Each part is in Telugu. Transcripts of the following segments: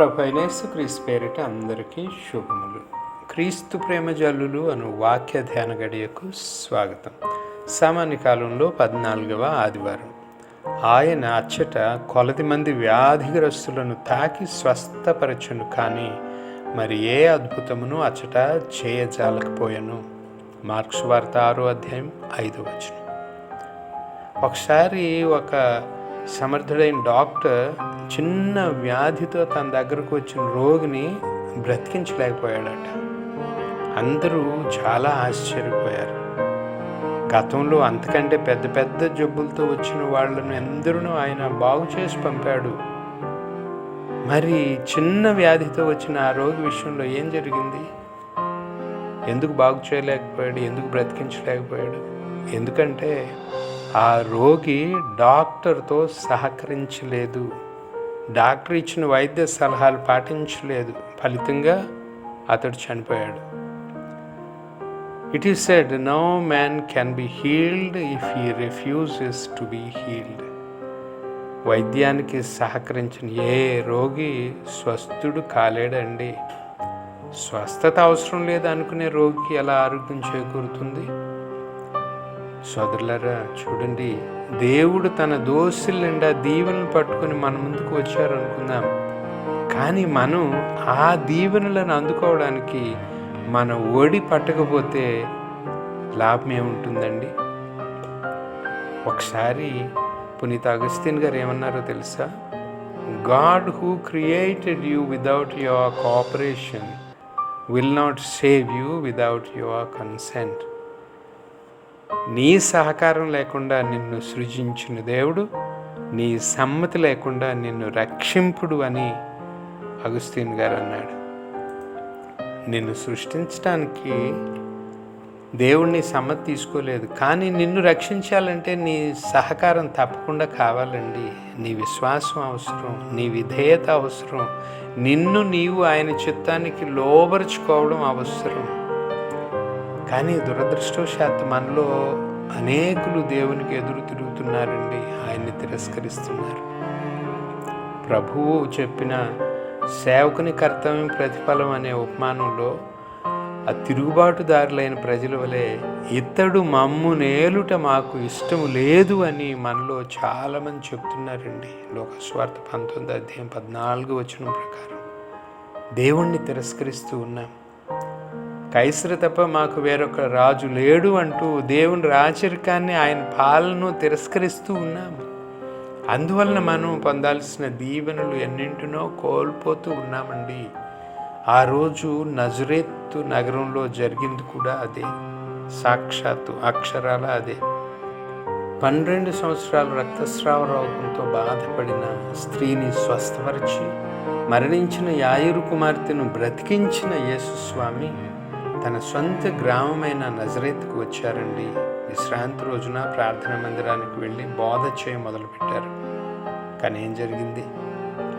ప్రభైనేసు క్రీస్తు పేరిట అందరికీ శుభములు. క్రీస్తు ప్రేమ జల్లులు అను వాక్య ధ్యాన గడియకు స్వాగతం. సామాన్య కాలంలో పద్నాలుగవ ఆదివారం. ఆయన అచ్చట కొలది మంది వ్యాధిగ్రస్తులను తాకి స్వస్థపరచును కానీ మరి ఏ అద్భుతమును అచ్చట చేయజాలకపోయాను? మార్క్స్ వార్త ఆరో అధ్యాయం ఐదో వచనం. ఒకసారి ఒక సమర్థుడైన డాక్టర్ చిన్న వ్యాధితో తన దగ్గరకు వచ్చిన రోగిని బ్రతికించలేకపోయాడట. అందరూ చాలా ఆశ్చర్యపోయారు. గతంలో అంతకంటే పెద్ద పెద్ద జబ్బులతో వచ్చిన వాళ్ళను అందరూ ఆయన బాగు చేసి పంపాడు. మరి చిన్న వ్యాధితో వచ్చిన ఆ రోగి విషయంలో ఏం జరిగింది? ఎందుకు బాగు చేయలేకపోయాడు? ఎందుకు బ్రతికించలేకపోయాడు? ఎందుకంటే ఆ రోగి డాక్టర్తో సహకరించలేదు. డాక్టర్ ఇచ్చిన వైద్య సలహాలు పాటించలేదు. ఫలితంగా అతడు చనిపోయాడు. It is said no man can be healed if he refuses to be healed వైద్యానికి సహకరించిన ఏ రోగి స్వస్థుడు కాలేడండి. స్వస్థత అవసరం లేదు అనుకునే రోగికి ఎలా ఆరోగ్యం చేకూరుతుంది? సోదరులరా చూడండి దేవుడు తన దోస్తుల నిండా దీవెనలు పట్టుకుని మన ముందుకు వచ్చారు అనుకుందాం కానీ మనం ఆ దీవెనలను అందుకోవడానికి మన ఒడి పట్టకపోతే లాభం ఏముంటుందండి? ఒకసారి పునీత అగస్తిన్ గారు ఏమన్నారో తెలుసా? God who created you without your cooperation will not save you without your consent. నీ సహకారం లేకుండా నిన్ను సృజించిన దేవుడు నీ సమ్మతి లేకుండా నిన్ను రక్షింపుడు అని అగుస్తీన్ గారు అన్నాడు. నిన్ను సృష్టించడానికి దేవుడిని సమ్మతి తీసుకోలేదు కానీ నిన్ను రక్షించాలంటే నీ సహకారం తప్పకుండా కావాలండి. నీ విశ్వాసం అవసరం నీ విధేయత అవసరం. నిన్ను నీవు ఆయన చిత్తానికి లోబరుచుకోవడం అవసరం. కానీ దురదృష్టవశాత్తు మనలో అనేకులు దేవునికి ఎదురు తిరుగుతున్నారండి. ఆయన్ని తిరస్కరిస్తున్నారు. ప్రభువు చెప్పిన సేవకుని కర్తవ్యం ప్రతిఫలం అనే ఉపమానంలో ఆ తిరుగుబాటుదారులైన ప్రజల వలె ఇతడు మమ్ము నేలుట మాకు ఇష్టం లేదు అని మనలో చాలామంది చెప్తున్నారండి. లోకస్వార్థ పంతొమ్మిది అధ్యాయం పద్నాలుగు వచ్చిన ప్రకారం. దేవుణ్ణి తిరస్కరిస్తూ ఉన్నాం. కైసరు తప్ప మాకు వేరొక రాజు లేడు అంటూ దేవుని రాచరికాన్ని ఆయన పాలనను తిరస్కరిస్తూ ఉన్నాము అందువలన మనం పొందాల్సిన దీవెనలు ఎన్నింటినో కోల్పోతూ ఉన్నామండి. ఆ రోజు నజరేత్తు నగరంలో జరిగింది కూడా అదే. సాక్షాత్తు అక్షరాల అదే. పన్నెండు సంవత్సరాలు రక్తస్రావ రోగంతో బాధపడిన స్త్రీని స్వస్థపరిచి మరణించిన యాయురు కుమార్తెను బ్రతికించిన యేసుస్వామి తన సొంత గ్రామమైన నజరేత్కు వచ్చారండి. విశ్రాంతి రోజున ప్రార్థన మందిరానికి వెళ్ళి బోధ చేయ మొదలుపెట్టారు. కానీ ఏం జరిగింది?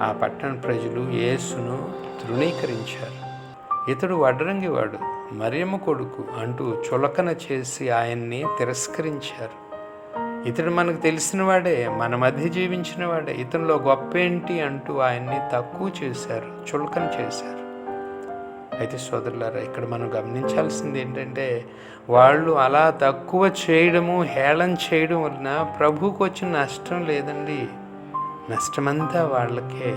ఆ పట్టణ ప్రజలు యేసును తృణీకరించారు. ఇతడు వడ్రంగివాడు మరియమ్మ కొడుకు అంటూ చులకన చేసి ఆయన్ని తిరస్కరించారు. ఇతడు మనకు తెలిసినవాడే మన మధ్య జీవించిన వాడే ఇతనిలో గొప్ప ఏంటి అంటూ ఆయన్ని తక్కువ చేశారు చులకన చేశారు. అయితే సోదరులారా ఇక్కడ మనం గమనించాల్సింది ఏంటంటే వాళ్ళు అలా తక్కువ చేయడము హేళన చేయడం వలన ప్రభువుకు వచ్చిన నష్టం లేదండి. నష్టమంతా వాళ్ళకే.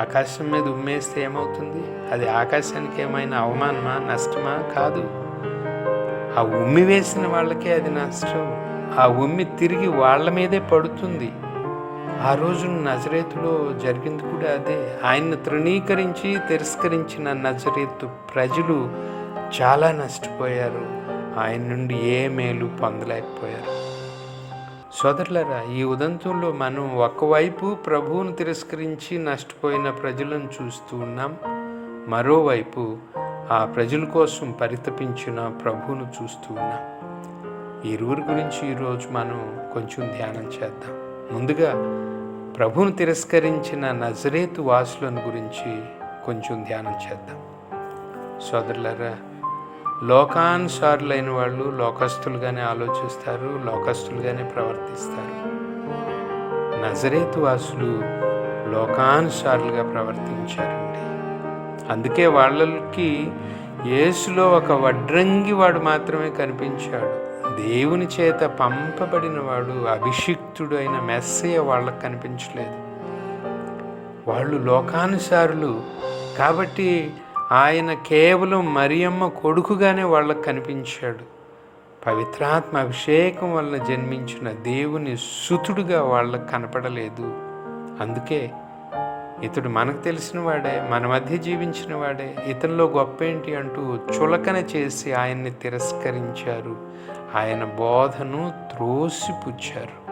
ఆకాశం మీద ఉమ్మేస్తే ఏమవుతుంది? అది ఆకాశానికి ఏమైనా అవమానమా నష్టమా? కాదు. ఆ ఉమ్మి వేసిన వాళ్ళకే అది నష్టం. ఆ ఉమ్మి తిరిగి వాళ్ళ మీదే పడుతుంది. ఆ రోజు నజరేతులో జరిగింది కూడా అదే. ఆయన్ను తృణీకరించి తిరస్కరించిన నజరేతు ప్రజలు చాలా నష్టపోయారు. ఆయన నుండి ఏ మేలు పొందలేకపోయారు. సోదరులరా ఈ ఉదంతంలో మనం ఒకవైపు ప్రభువును తిరస్కరించి నష్టపోయిన ప్రజలను చూస్తూ ఉన్నాం. మరోవైపు ఆ ప్రజల కోసం పరితపించిన ప్రభువును చూస్తూ ఉన్నాం. ఇరువురి గురించి ఈరోజు మనం కొంచెం ధ్యానం చేద్దాం. ముందుగా ప్రభును తిరస్కరించిన నజరేతు వాసులను గురించి కొంచెం ధ్యానం చేద్దాం. సోదరులరా లోకానుసారులైన వాళ్ళు లోకస్తులుగానే ఆలోచిస్తారు లోకస్తులుగానే ప్రవర్తిస్తారు. నజరేతు వాసులు లోకానుసారులుగా ప్రవర్తించారండి. అందుకే వాళ్ళకి యేసులో ఒక వడ్రంగి వాడు మాత్రమే కనిపించాడు. దేవుని చేత పంపబడిన వాడు అభిషిక్తుడు అయిన మెస్సయ్య వాళ్ళకి కనిపించలేదు. వాళ్ళు లోకానుసారులు కాబట్టి ఆయన కేవలం మరియమ్మ కొడుకుగానే వాళ్ళకు కనిపించాడు. పవిత్రాత్మ అభిషేకం వలన జన్మించిన దేవుని సుతుడుగా వాళ్ళకు కనపడలేదు. అందుకే ఇతడు మనకు తెలిసిన వాడే మన మధ్య జీవించిన వాడే ఇతనిలో గొప్ప ఏంటి అంటూ చులకన చేసి ఆయన్ని తిరస్కరించారు. ఆయన బోధను త్రోసిపుచ్చారు.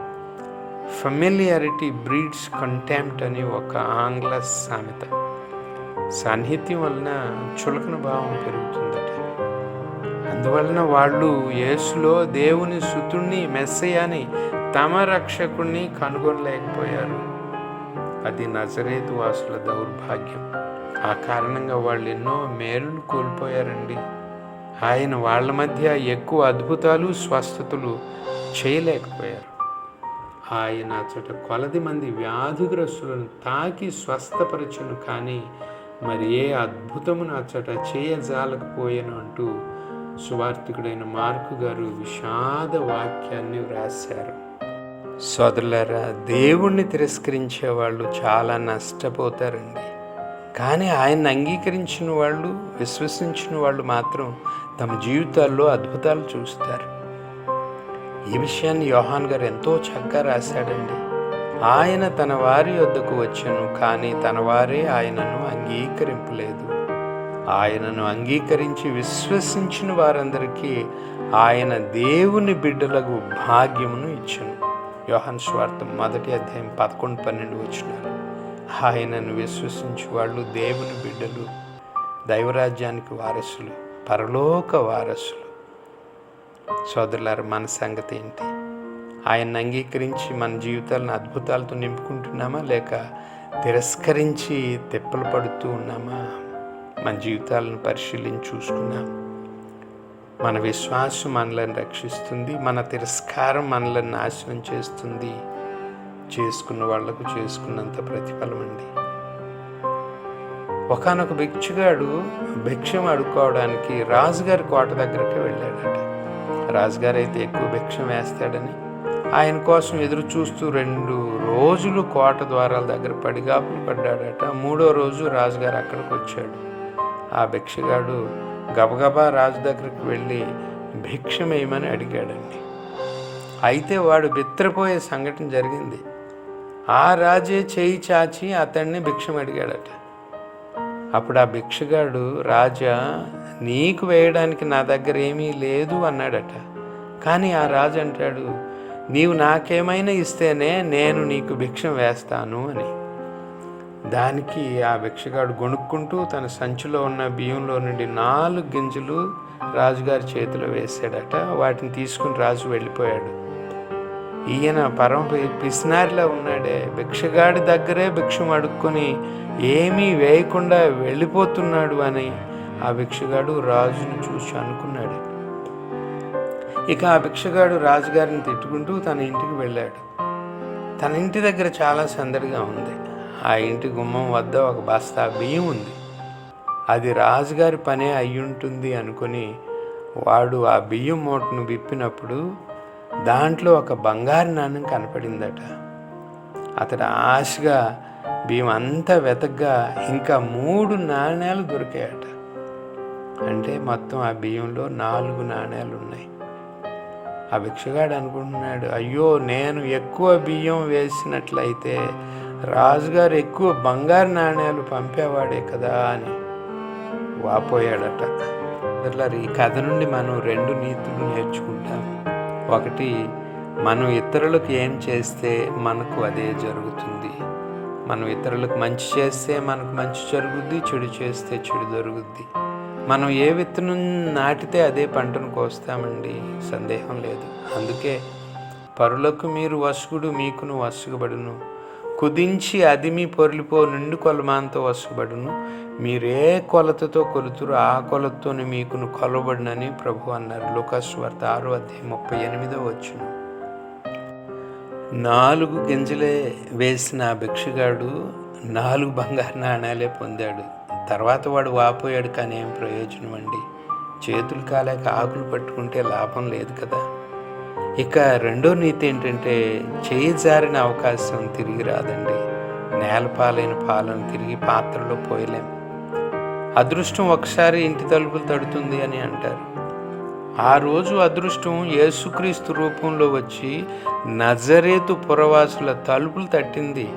ఫెమిలియారిటీ బ్రీడ్స్ కంటెంప్ట్ అని ఒక ఆంగ్ల సామెత. సాన్నిహిత్యం వలన చులకన భావం పెరుగుతుందట. అందువలన వాళ్ళు యేసులో దేవుని సుతుణ్ణి మెస్సయాని తమ రక్షకుణ్ణి కనుగొనలేకపోయారు. అది నజరేతు వాసుల దౌర్భాగ్యం. ఆ కారణంగా వాళ్ళు ఎన్నో మేలులు కోల్పోయారండి. ఆయన వాళ్ళ మధ్య ఎక్కువ అద్భుతాలు స్వస్థతలు చేయలేకపోయారు. ఆయన అచ్చట కొలది మంది వ్యాధిగ్రస్తులను తాకి స్వస్థపరచును కానీ మరి ఏ అద్భుతమును అచ్చట చేయజాలకపోయాను అంటూ సువార్థికుడైన మార్కు గారు విషాద వాక్యాన్ని వ్రాశారు. సోదరులారా దేవుణ్ణి తిరస్కరించే వాళ్ళు చాలా నష్టపోతారండి. కానీ ఆయన్ని అంగీకరించిన వాళ్ళు విశ్వసించిన వాళ్ళు మాత్రం తమ జీవితాల్లో అద్భుతాలు చూస్తారు. ఈ విషయాన్ని యోహాన్ గారు ఎంతో చక్కగా రాశాడండి. ఆయన తన వారి వద్దకు వచ్చను కానీ తన వారే ఆయనను అంగీకరింపలేదు. ఆయనను అంగీకరించి విశ్వసించిన వారందరికీ ఆయన దేవుని బిడ్డలకు భాగ్యమును ఇచ్చను. యోహన్ స్వార్థం మొదటి అధ్యాయం పదకొండు పన్నెండు వచ్చినారు. ఆయనను విశ్వసించి వాళ్ళు దేవుని బిడ్డలు దైవరాజ్యానికి వారసులు. పరలోక వారసులు. సోదరులారు మన సంగతి ఏంటి? ఆయన్ని అంగీకరించి మన జీవితాలను అద్భుతాలతో నింపుకుంటున్నామా? లేక తిరస్కరించి తెప్పలు పడుతూ ఉన్నామా? మన జీవితాలను పరిశీలించి చూసుకున్నాం మన విశ్వాసం మనల్ని రక్షిస్తుంది. మన తిరస్కారం మనలను నాశనం చేస్తుంది. చేసుకున్న వాళ్ళకు చేసుకున్నంత ప్రతిఫలం అండి. ఒకనొక భిక్షగాడు భిక్షం అడుక్కోవడానికి రాజుగారి కోట దగ్గరికి వెళ్ళాడట. రాజుగారు అయితే ఎక్కువ భిక్షం వేస్తాడని. ఆయన కోసం ఎదురు చూస్తూ రెండు రోజులు కోట ద్వారాల దగ్గర పడిగాపులు పడ్డాడట. మూడో రోజు రాజుగారు అక్కడికి వచ్చాడు ఆ భిక్షగాడు గబగబా రాజు దగ్గరికి వెళ్ళి భిక్షమేయమని అడిగాడండి. అయితే వాడు బిత్రపోయే సంఘటన జరిగింది. ఆ రాజే చేయి చాచి అతన్ని భిక్షం అడిగాడట. అప్పుడు ఆ భిక్షగాడు రాజా నీకు వేయడానికి నా దగ్గర ఏమీ లేదు అన్నాడట. కానీ ఆ రాజు అంటాడు నీవు నాకేమైనా ఇస్తేనే నేను నీకు భిక్షం వేస్తాను అని. దానికి ఆ భిక్షగాడు గొణుక్కుంటూ తన సంచిలో ఉన్న బియ్యంలో నుండి నాలుగు గింజలు రాజుగారి చేతిలో వేసాడట వాటిని తీసుకుని రాజు వెళ్ళిపోయాడు. ఈయన పరమ పిసినారిలో ఉన్నాడే. భిక్షగాడి దగ్గరే భిక్షం అడుక్కొని ఏమీ వేయకుండా వెళ్ళిపోతున్నాడు అని ఆ భిక్షగాడు రాజును చూసి అనుకున్నాడు. ఇక ఆ భిక్షగాడు రాజుగారిని తిట్టుకుంటూ తన ఇంటికి వెళ్ళాడు. తన ఇంటి దగ్గర చాలా సందడిగా ఉంది. ఆ ఇంటి గుమ్మం వద్ద ఒక బస్తా బియ్యం ఉంది. అది రాజుగారి పనే అయ్యుంటుంది అనుకుని వాడు ఆ బియ్యం మూటను విప్పినప్పుడు దాంట్లో ఒక బంగారు నాణ్యం కనపడిందట. అతడు ఆశగా బియ్యం అంతా వెతగ్గా ఇంకా మూడు నాణ్యాలు దొరికాయట. అంటే మొత్తం ఆ బియ్యంలో నాలుగు నాణ్యాలు ఉన్నాయి. ఆ భిక్షగాడు అనుకుంటున్నాడు అయ్యో నేను ఎక్కువ బియ్యం వేసినట్లయితే రాజుగారు ఎక్కువ బంగారు నాణ్యాలు పంపేవాడే కదా అని వాపోయాడట. అట్లా ఈ కథ నుండి మనం రెండు నీతులు నేర్చుకుంటాం. ఒకటి మనం ఇతరులకు ఏం చేస్తే మనకు అదే జరుగుతుంది? మనం ఇతరులకు మంచి చేస్తే మనకు మంచి జరుగుద్ది చెడు చేస్తే చెడు జరుగుద్ది. మనం ఏ విత్తనం నాటితే అదే పంటను కోస్తామండి? సందేహం లేదు. అందుకే పరులకు మీరు వసుగుడు మీకును వసుగుబడును. కుదించి అది మీ పొరిలిపో నిండు కొలమాంతో వసబడును మీరే కొలతతో కొలుతురు ఆ కొలతోనే మీకును కొలబడినని ప్రభు అన్నారు. లోకస్వార్త ఆరో అధ్యాయం ముప్పై ఎనిమిదో వచ్చును నాలుగు గింజలే వేసిన భిక్షగాడు నాలుగు బంగారు నాణ్యాలే పొందాడు. తర్వాత వాడు వాపోయాడు కానీ ఏం ప్రయోజనం అండి? చేతులు కాలేక ఆకులు పట్టుకుంటే లాభం లేదు కదా? ఇక రెండో నీతి ఏంటంటే చేయి జారిన అవకాశం తిరిగి రాదండి. నేలపాలైన పాలను తిరిగి పాత్రలో పోయలేం. అదృష్టం ఒకసారి ఇంటి తలుపులు తడుతుంది అని అంటారు. ఆ రోజు అదృష్టం యేసుక్రీస్తు రూపంలో వచ్చి నజరేతు పురవాసుల తలుపులు తట్టింది.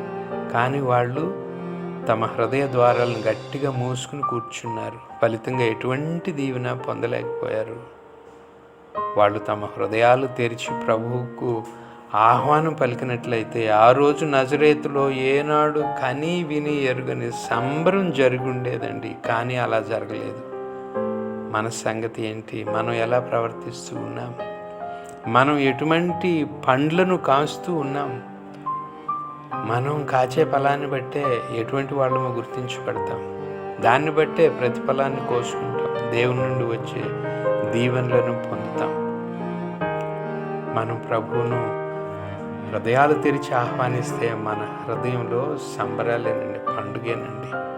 కానీ వాళ్ళు తమ హృదయ ద్వారాలను గట్టిగా మూసుకుని కూర్చున్నారు. ఫలితంగా ఎటువంటి దీవెన పొందలేకపోయారు. వాళ్ళు తమ హృదయాలు తెరిచి ప్రభువుకు ఆహ్వానం పలికినట్లయితే ఆ రోజు నజరేతులో ఏనాడు కని విని ఎరుగని సంబరం జరుగుండేదండి కానీ అలా జరగలేదు. మన సంగతి ఏంటి? మనం ఎలా ప్రవర్తిస్తూ ఉన్నాం? మనం ఎటువంటి పండ్లను కాస్తూ ఉన్నాం? మనం కాచే ఫలాన్ని బట్టే ఎటువంటి వాళ్ళము గుర్తించబడతాం. దాన్ని బట్టే ప్రతిఫలాన్ని కోసుకుంటాం. దేవుని నుండి వచ్చే దీవెనలను పొందుతాం. మనం ప్రభువును హృదయాలు తెరిచి ఆహ్వానిస్తే మన హృదయంలో సంబరాలేనండి పండుగేనండి.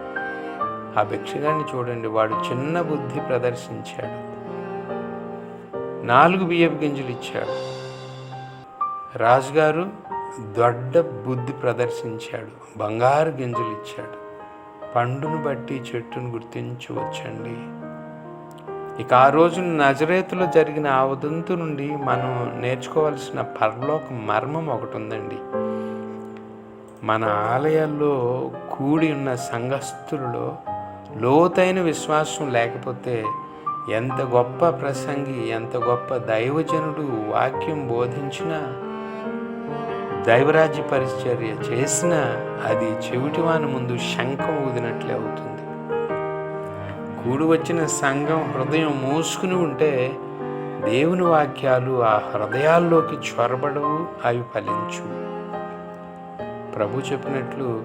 ఆ భిక్షగాన్ని చూడండి వాడు చిన్న బుద్ధి ప్రదర్శించాడు. నాలుగు బియ్యపు గింజలు ఇచ్చాడు. రాజుగారు దొడ్డ బుద్ధి ప్రదర్శించాడు. బంగారు గింజలు ఇచ్చాడు. పండును బట్టి చెట్టును గుర్తించవచ్చండి. ఇక ఆ రోజు నజరేతులో జరిగిన ఆ ఉదంతు నుండి మనం నేర్చుకోవాల్సిన పరలోక మర్మం ఒకటి ఉందండి. మన ఆలయాల్లో కూడి ఉన్న సంఘస్థులలో లోతైన విశ్వాసం లేకపోతే ఎంత గొప్ప ప్రసంగి ఎంత గొప్ప దైవజనుడు వాక్యం బోధించినా దైవరాజ్య పరిచర్య చేసినా అది చెవిటివాని ముందు శంఖం ఊదినట్లే అవుతుంది. కూడి వచ్చిన సంఘం హృదయం మూసుకుని ఉంటే దేవుని వాక్యాలు ఆ హృదయాల్లోకి చొరబడవు అవి ఫలించు. ప్రభు చెప్పినట్లు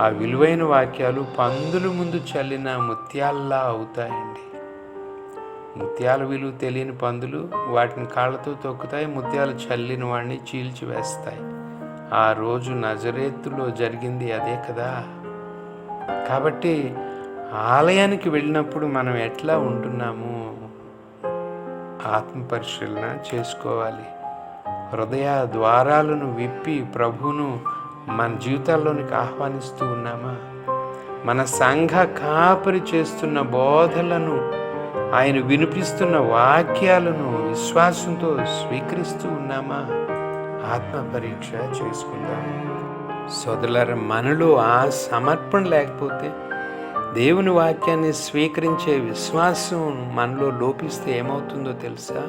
ఆ విలువైన వాక్యాలు పందుల ముందు చల్లిన ముత్యాల్లా అవుతాయండి. ముత్యాల విలువ తెలియని పందులు వాటిని కాళ్ళతో తొక్కుతాయి ముత్యాలు చల్లిన వాడిని చీల్చివేస్తాయి ఆ రోజు నజరేత్తులో జరిగింది అదే కదా. కాబట్టి ఆలయానికి వెళ్ళినప్పుడు మనం ఎట్లా ఉంటున్నాము? ఆత్మపరిశీలన చేసుకోవాలి. హృదయ ద్వారాలను విప్పి ప్రభువును మన జీవితాల్లోనికి ఆహ్వానిస్తూ ఉన్నామా? మన సంఘ కాపరి చేస్తున్న బోధలను ఆయన వినిపిస్తున్న వాక్యాలను విశ్వాసంతో స్వీకరిస్తూ ఉన్నామా? ఆత్మ పరీక్ష చేసుకుందాం. సోదరులారా మనలో ఆ సమర్పణ లేకపోతే దేవుని వాక్యాన్ని స్వీకరించే విశ్వాసం మనలో లోపిస్తే ఏమవుతుందో తెలుసా?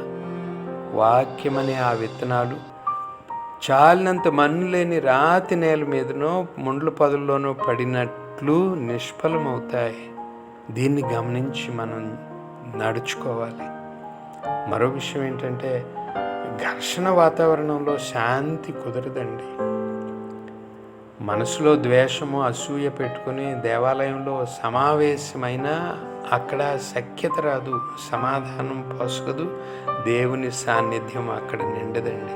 వాక్యమనే ఆ విత్తనాలు. చాలినంత మన్ను లేని రాతి నేల మీదనో ముండ్ల పదుల్లోనో పడినట్లు నిష్ఫలమవుతాయి. దీన్ని గమనించి మనం నడుచుకోవాలి. మరో విషయం ఏంటంటే ఘర్షణ వాతావరణంలో శాంతి కుదరదండి. మనసులో ద్వేషము అసూయ పెట్టుకుని దేవాలయంలో సమావేశమైన అక్కడ సఖ్యత రాదు సమాధానం పోసుకదు దేవుని సాన్నిధ్యం అక్కడ నిండదండి.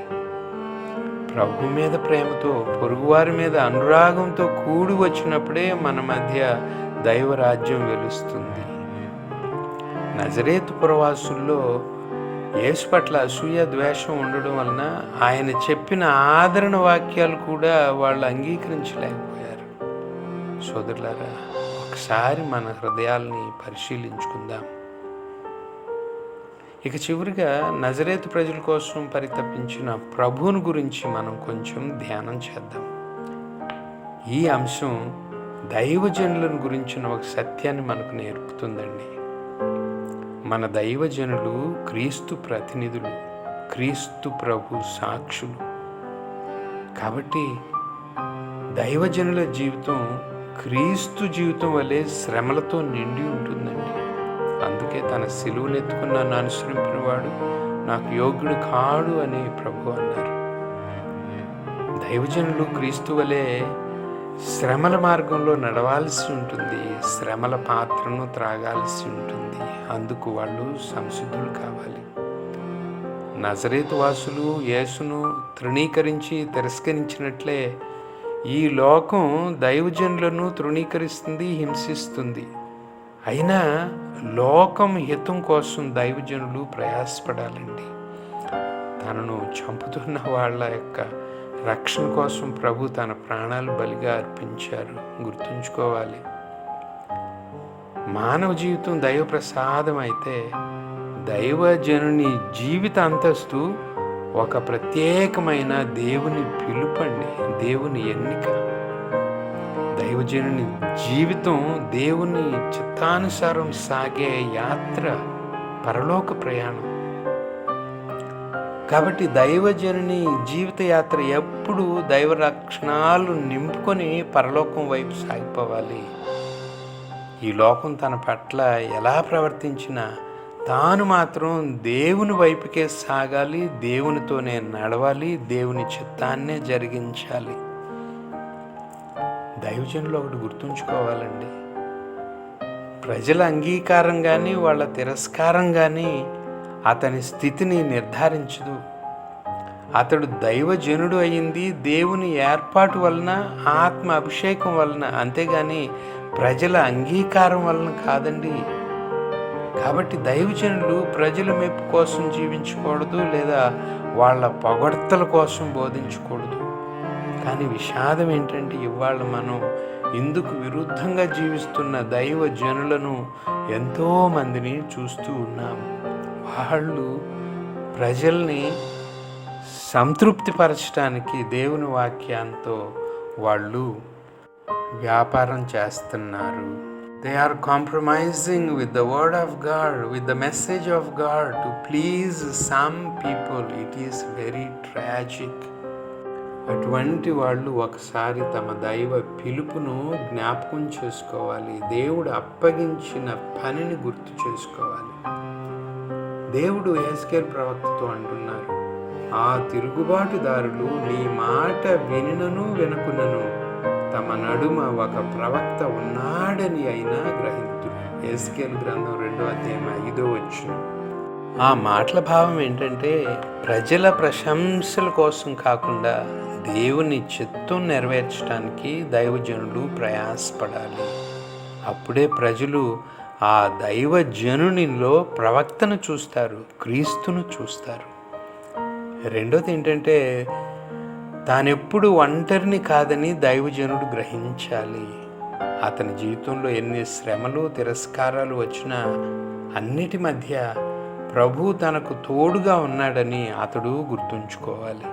ప్రభు మీద ప్రేమతో పొరుగువారి మీద అనురాగంతో కూడి వచ్చినప్పుడే మన మధ్య దైవరాజ్యం వెలుస్తుంది. నజరేతు పురవాసుల్లో యేసు పట్ల అసూయ ద్వేషం ఉండడం వలన ఆయన చెప్పిన ఆదరణ వాక్యాలు కూడా వాళ్ళు అంగీకరించలేకపోయారు. సోదరులారా ఒకసారి మన హృదయాల్ని పరిశీలించుకుందాం. ఇక చివరిగా నజరేతు ప్రజల కోసం పరితపించిన ప్రభువుని గురించి మనం కొంచెం ధ్యానం చేద్దాం. ఈ అంశం దైవజనులను గురించిన ఒక సత్యాన్ని మనకు నేర్పుతుందండి. మన దైవజనులు క్రీస్తు ప్రతినిధులు క్రీస్తు ప్రభు సాక్షులు. కాబట్టి దైవజనుల జీవితం క్రీస్తు జీవితం వలె శ్రమలతో నిండి ఉంటుందండి. అందుకే తన సిలువనెత్తుకున్న నన్ను అనుసరింపిన వాడు నాకు యోగ్యుడు కాడు అని ప్రభు అన్నారు. దైవజనులు క్రీస్తు వలె శ్రమల మార్గంలో నడవాల్సి ఉంటుంది శ్రమల పాత్రను త్రాగాల్సి ఉంటుంది. అందుకు వాళ్ళు సంసిద్ధులు కావాలి. నజరేతు వాసులు యేసును తృణీకరించి తిరస్కరించినట్లే ఈ లోకం దైవజనులను తృణీకరిస్తుంది హింసిస్తుంది. అయినా లోకం హితం కోసం దైవజనులు ప్రయాసపడాలండి. తనను చంపుతున్న వాళ్ళ యొక్క రక్షణ కోసం ప్రభు తన ప్రాణాలు బలిగా అర్పించారు. గుర్తుంచుకోవాలి. మానవ జీవితం దైవ ప్రసాదం అయితే దైవజనుని జీవిత అంతస్తు ఒక ప్రత్యేకమైన దేవుని పిలుపండి దేవుని ఎన్నిక. దైవజనుని జీవితం దేవుని చిత్తానుసారం సాగే యాత్ర పరలోక ప్రయాణం. కాబట్టి దైవజనుని జీవిత యాత్ర ఎప్పుడు దైవ రక్షణాలు నింపుకొని పరలోకం వైపు సాగిపోవాలి. ఈ లోకం తన పట్ల ఎలా ప్రవర్తించినా తాను మాత్రం దేవుని వైపుకే సాగాలి దేవునితోనే నడవాలి దేవుని చిత్తాన్నే జరిగించాలి. దైవజనులు ఒకటి గుర్తుంచుకోవాలండి. ప్రజల అంగీకారం కానీ వాళ్ళ తిరస్కారం కానీ అతని స్థితిని నిర్ధారించదు. అతడు దైవజనుడు అయింది దేవుని ఏర్పాటు వలన ఆత్మ అభిషేకం వలన అంతేగాని ప్రజల అంగీకారం వలన కాదండి. కాబట్టి దైవజనులు ప్రజల మెప్పు కోసం జీవించకూడదు లేదా వాళ్ళ పొగడ్తల కోసం బోధించకూడదు. కానీ విషాదం ఏంటంటే ఇవాళ మనం ఇందుకు విరుద్ధంగా జీవిస్తున్న దైవ జనులను ఎంతోమందిని చూస్తూ ఉన్నాం. వాళ్ళు ప్రజల్ని సంతృప్తిపరచడానికి దేవుని వాక్యాంతో వాళ్ళు వ్యాపారం చేస్తున్నారు. They are compromising with the word of God with the message of God to please some people it is very tragic అటువంటి వాళ్ళు ఒకసారి తమ దైవ పిలుపును జ్ఞాపకం చేసుకోవాలి. దేవుడు అప్పగించిన పనిని గుర్తు చేసుకోవాలి. దేవుడు ఏస్కేర్ ప్రవక్తతో అంటున్నారు ఆ తిరుగుబాటుదారులు నీ మాట వినను వినకునను. తమ నడుమ ఒక ప్రవక్త ఉన్నాడని అయినా గ్రహించు. ఎస్కేల్ గ్రంథం రెండో అధ్యాయం ఐదో వచ్చిన ఆ మాటల భావం ఏంటంటే ప్రజల ప్రశంసల కోసం కాకుండా దేవుని చిత్తం నెరవేర్చడానికి దైవజనులు ప్రయాసపడాలి. అప్పుడే ప్రజలు ఆ దైవజనునిలో ప్రవక్తను చూస్తారు క్రీస్తును చూస్తారు. రెండోది ఏంటంటే తానెప్పుడు ఒంటరిని కాదని దైవజనుడు గ్రహించాలి. అతని జీవితంలో ఎన్ని శ్రమలు తిరస్కారాలు వచ్చినా అన్నిటి మధ్య ప్రభు తనకు తోడుగా ఉన్నాడని అతడు గుర్తుంచుకోవాలి.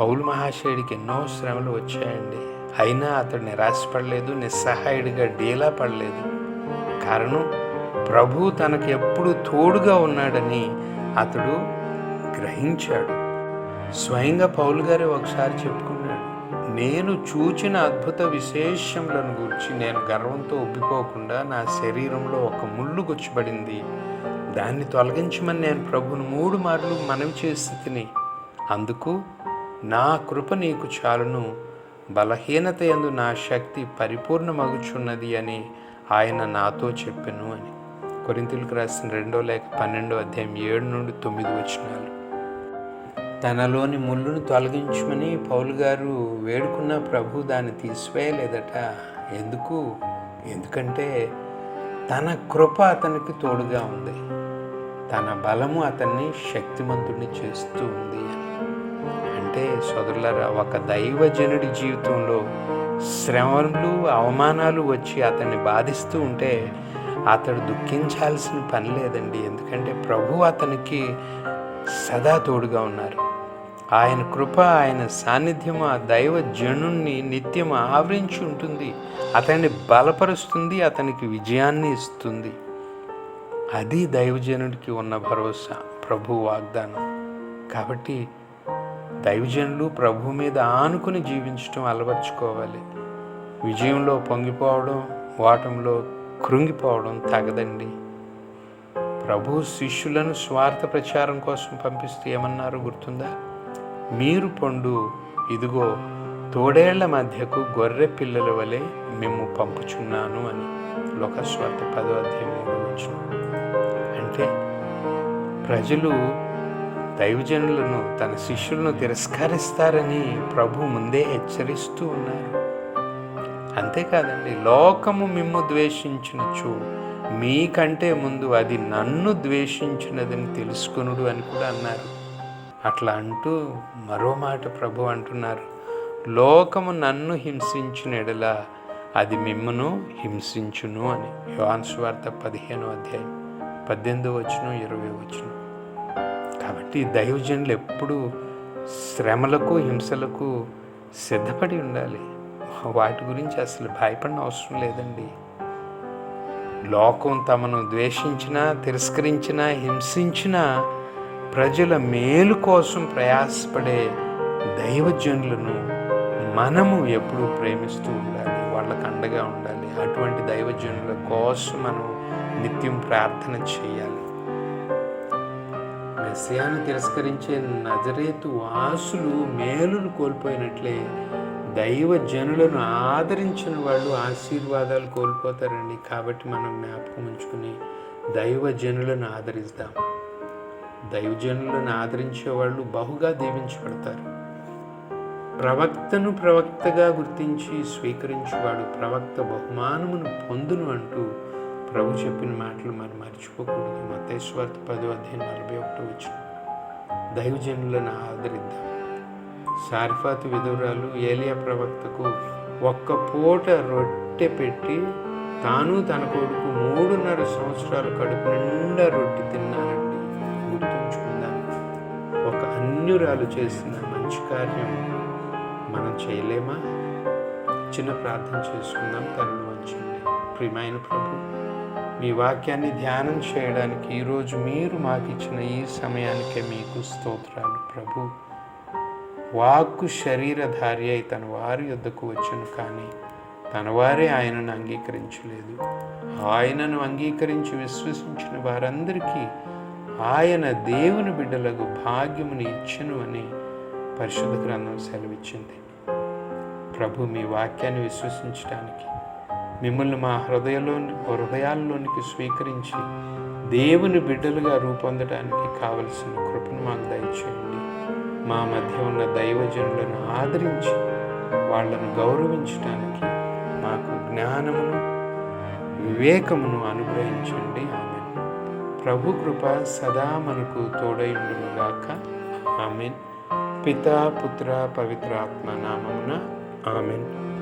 పౌలు మహాశయుడికి ఎన్నో శ్రమలు వచ్చాయండి. అయినా అతడు నిరాశపడలేదు నిస్సహాయుడిగా డీలా పడలేదు. కారణం ప్రభు తనకు ఎప్పుడు తోడుగా ఉన్నాడని అతడు గ్రహించాడు. స్వయంగా పౌలు గారే ఒకసారి చెప్పుకున్నాడు నేను చూచిన అద్భుత విశేషములను గురించి నేను గర్వంతో ఒప్పిపోకుండా నా శరీరంలో ఒక ముళ్ళు గుచ్చబడింది. దాన్ని తొలగించమని నేను ప్రభుని మూడు మార్లు మనవి చేసి తిని అందుకు నా కృప నీకు చాలును. బలహీనత ఎందు నా శక్తి పరిపూర్ణమగుచున్నది అని ఆయన నాతో చెప్పెను అని. కొరింతలకు రాసిన రెండో లేక పన్నెండో అధ్యాయం ఏడు నుండి తొమ్మిది వచ్చినాలు తనలోని ముళ్ళును తొలగించమని పౌలు గారు వేడుకున్న ప్రభు దాన్ని తీసివేయలేదట. ఎందుకు? ఎందుకంటే తన కృప అతనికి తోడుగా ఉంది. తన బలము అతన్ని శక్తిమంతుడిని చేస్తూ ఉంది అంటే సోదరులరా ఒక దైవజనుడి జీవితంలో శ్రమలు అవమానాలు వచ్చి అతన్ని బాధిస్తూ ఉంటే అతడు దుఃఖించాల్సిన పని లేదండి. ఎందుకంటే ప్రభు అతనికి సదా తోడుగా ఉన్నారు. ఆయన కృప ఆయన సాన్నిధ్యం ఆ దైవ జనుణ్ణి నిత్యం ఆవరించి ఉంటుంది. అతన్ని బలపరుస్తుంది అతనికి విజయాన్ని ఇస్తుంది. అది దైవజనుడికి ఉన్న భరోసా ప్రభు వాగ్దానం. కాబట్టి దైవజనులు ప్రభు మీద ఆనుకుని జీవించడం అలవర్చుకోవాలి. విజయంలో పొంగిపోవడం వాటంలో కృంగిపోవడం తగదండి. ప్రభు శిష్యులను స్వార్థ ప్రచారం కోసం పంపిస్తే ఏమన్నారు? గుర్తుందా? మీరు పండు. ఇదిగో తోడేళ్ళ మధ్యకు గొర్రె పిల్లల వలె మేము పంపుచున్నాను అని లోకస్వార్థ పదో అధ్యాయం వచ్చిన అంటే ప్రజలు దైవజనులను తన శిష్యులను తిరస్కరిస్తారని ప్రభు ముందే హెచ్చరిస్తూ ఉన్నారు. అంతేకాదండి లోకము మిమ్ము ద్వేషించినచ్చు. మీకంటే ముందు అది నన్ను ద్వేషించినదని తెలుసుకునుడు అని కూడా అన్నారు. అట్లా అంటూ మరో మాట ప్రభు అంటున్నారు. లోకము నన్ను హింసించిన ఎడల అది మిమ్మను హింసించును అని. యోహాన్ పదిహేనో అధ్యాయం పద్దెనిమిది వచ్చును ఇరవై వచ్చును కాబట్టి దైవజనులు ఎప్పుడూ శ్రమలకు హింసలకు సిద్ధపడి ఉండాలి. వాటి గురించి అసలు భయపడిన అవసరం లేదండి. లోకం తమను ద్వేషించినా తిరస్కరించినా హింసించినా ప్రజల మేలు కోసం ప్రయాసపడే దైవజనులను మనము ఎప్పుడూ ప్రేమిస్తూ ఉండాలి వాళ్ళకు అండగా ఉండాలి. అటువంటి దైవజనుల కోసం మనం నిత్యం ప్రార్థన చేయాలి. మెస్సియాను తిరస్కరించే నజరేతు వాసులు మేలును కోల్పోయినట్లే దైవ జనులను ఆదరించిన వాళ్ళు ఆశీర్వాదాలు కోల్పోతారండి. కాబట్టి మనం జ్ఞాపకం ఉంచుకుని దైవ జనులను ఆదరిస్తాం దైవజనులను ఆదరించే వాళ్ళు బహుగా దీవించబడతారు. ప్రవక్తను ప్రవక్తగా గుర్తించి స్వీకరించేవాడు ప్రవక్త బహుమానమును పొందును అంటూ ప్రభు చెప్పిన మాటలు మరి మర్చిపోకూడదు. మతేశ్వర్త పదో అధ్యాయం నలభై ఒకటి వచ్చిన దైవజనులను ఆదరిద్దాం. సారిఫాతు విధురాలు ఏలియా ప్రవక్తకు ఒక్క పూట రొట్టె పెట్టి తాను తన కొడుకు మూడున్నర సంవత్సరాలు కడుపు నిండా రొట్టె తిన్నానండి ఒక అన్యురాలు చేసిన మంచి కార్యం మనం చేయలేమా? చిన్న ప్రార్థన చేసుకుందాం. తను వచ్చింది ప్రియమైన ప్రభు మీ వాక్యాన్ని ధ్యానం చేయడానికి ఈరోజు మీరు మాకు ఇచ్చిన ఈ సమయానికే మీకు స్తోత్రాలు. ప్రభు వాక్కు శరీరధారి అయి తన వారి యొద్దకు వచ్చును కానీ తన వారే ఆయనను అంగీకరించలేదు. ఆయనను అంగీకరించి విశ్వసించిన వారందరికీ ఆయన దేవుని బిడ్డలకు భాగ్యముని ఇచ్చును అని పరిశుద్ధ గ్రంథం సెలవిచ్చింది. ప్రభు మీ వాక్యాన్ని విశ్వసించడానికి మిమ్మల్ని మా హృదయంలోని హృదయాల్లోనికి స్వీకరించి దేవుని బిడ్డలుగా రూపొందడానికి కావలసిన కృపను మాకు దయచేయండి. మా మధ్య ఉన్న దైవజనులను ఆదరించి వాళ్ళను గౌరవించడానికి మాకు జ్ఞానమును వివేకమును అనుగ్రహించండి. ప్రభు కృప సదా మనకు తోడైండునుగాక ఆమెన్. పితా పుత్ర పవిత్రాత్మ నామమున ఆమెన్.